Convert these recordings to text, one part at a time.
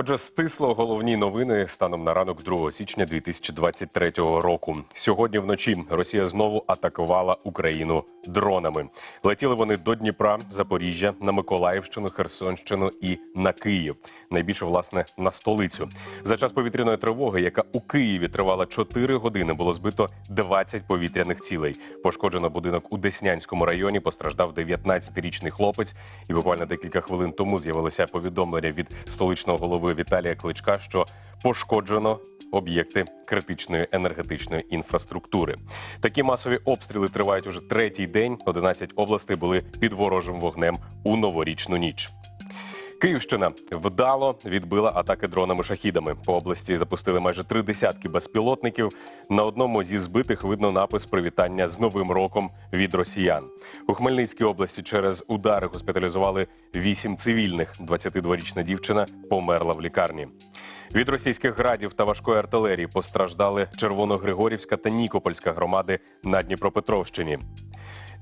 Отже, стисло головні новини станом на ранок 2 січня 2023 року. Сьогодні вночі Росія знову атакувала Україну дронами. Летіли вони до Дніпра, Запоріжжя, на Миколаївщину, Херсонщину і на Київ. Найбільше власне на столицю. За час повітряної тривоги, яка у Києві тривала 4 години, було збито 20 повітряних цілей. Пошкоджено будинок у Деснянському районі. Постраждав 19-річний хлопець. І буквально декілька хвилин тому з'явилося повідомлення від столичного голови Віталія Кличка, що пошкоджено об'єкти критичної енергетичної інфраструктури. Такі масові обстріли тривають уже третій день. 11 областей були під ворожим вогнем у новорічну ніч. Київщина вдало відбила атаки дронами-шахідами. По області запустили майже три десятки безпілотників. На одному зі збитих видно напис привітання з Новим роком від росіян. У Хмельницькій області через удари госпіталізували вісім цивільних. 22-річна дівчина померла в лікарні. Від російських градів та важкої артилерії постраждали Червоногригорівська та Нікопольська громади на Дніпропетровщині.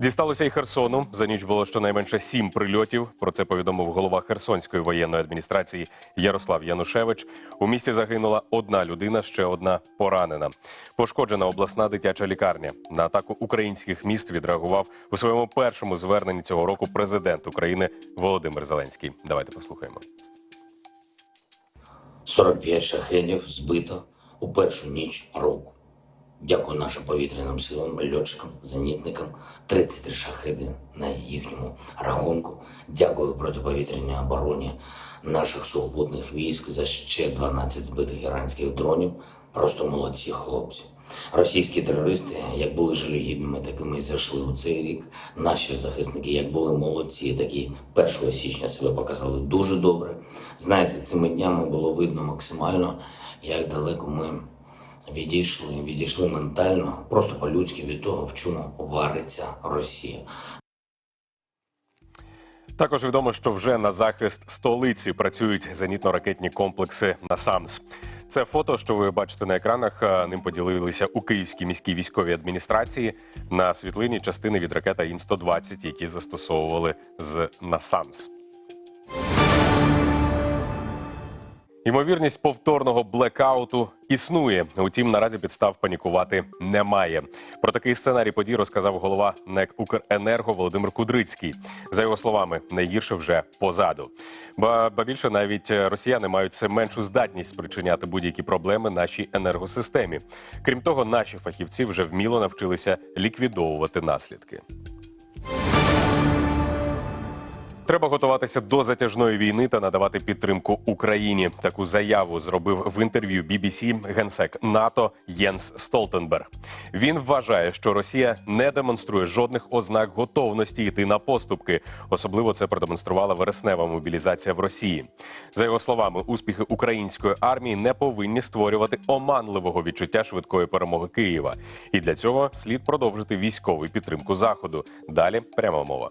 Дісталося і Херсону. За ніч було щонайменше сім прильотів. Про це повідомив голова Херсонської воєнної адміністрації Ярослав Янушевич. У місті загинула одна людина, ще одна поранена. Пошкоджена обласна дитяча лікарня. На атаку українських міст відреагував у своєму першому зверненні цього року президент України Володимир Зеленський. Давайте послухаємо. 45 шахедів збито у першу ніч року. Дякую нашим повітряним силам, льотчикам, зенітникам. 33 шахеди на їхньому рахунку. Дякую протиповітряній обороні наших сухопутних військ за ще 12 збитих іранських дронів. Просто молодці хлопці. Російські терористи, як були жалюгідними, такими і зайшли у цей рік. Наші захисники, як були молодці, такі 1 січня себе показали дуже добре. Знаєте, цими днями було видно максимально, як далеко ми відійшли, відійшли ментально, просто по-людськи від того, в чому вариться Росія. Також відомо, що вже на захист столиці працюють зенітно-ракетні комплекси НАСАМС. Це фото, що ви бачите на екранах. Ним поділилися у Київській міській військовій адміністрації на світлині частини від ракета Ім-120, які застосовували з НАСАМС. Ймовірність повторного блекауту існує. Утім, наразі підстав панікувати немає. Про такий сценарій подій розказав голова НЕК «Укренерго» Володимир Кудрицький. За його словами, найгірше вже позаду. Ба, ба більше навіть росіяни мають все меншу здатність спричиняти будь-які проблеми нашій енергосистемі. Крім того, наші фахівці вже вміло навчилися ліквідовувати наслідки. Треба готуватися до затяжної війни та надавати підтримку Україні. Таку заяву зробив в інтерв'ю BBC генсек НАТО Єнс Столтенберг. Він вважає, що Росія не демонструє жодних ознак готовності йти на поступки. Особливо це продемонструвала вереснева мобілізація в Росії. За його словами, успіхи української армії не повинні створювати оманливого відчуття швидкої перемоги Києва. І для цього слід продовжити військову підтримку заходу. Далі пряма мова.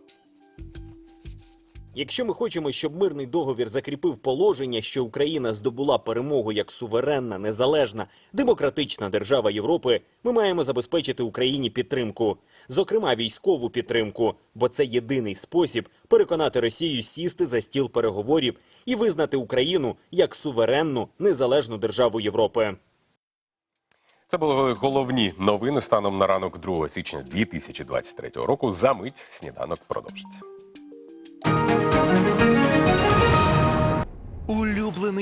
Якщо ми хочемо, щоб мирний договір закріпив положення, що Україна здобула перемогу як суверенна, незалежна, демократична держава Європи, ми маємо забезпечити Україні підтримку, зокрема військову підтримку, бо це єдиний спосіб переконати Росію сісти за стіл переговорів і визнати Україну як суверенну незалежну державу Європи. Це були головні новини станом на ранок 2 січня 2023 року. За мить сніданок продовжиться.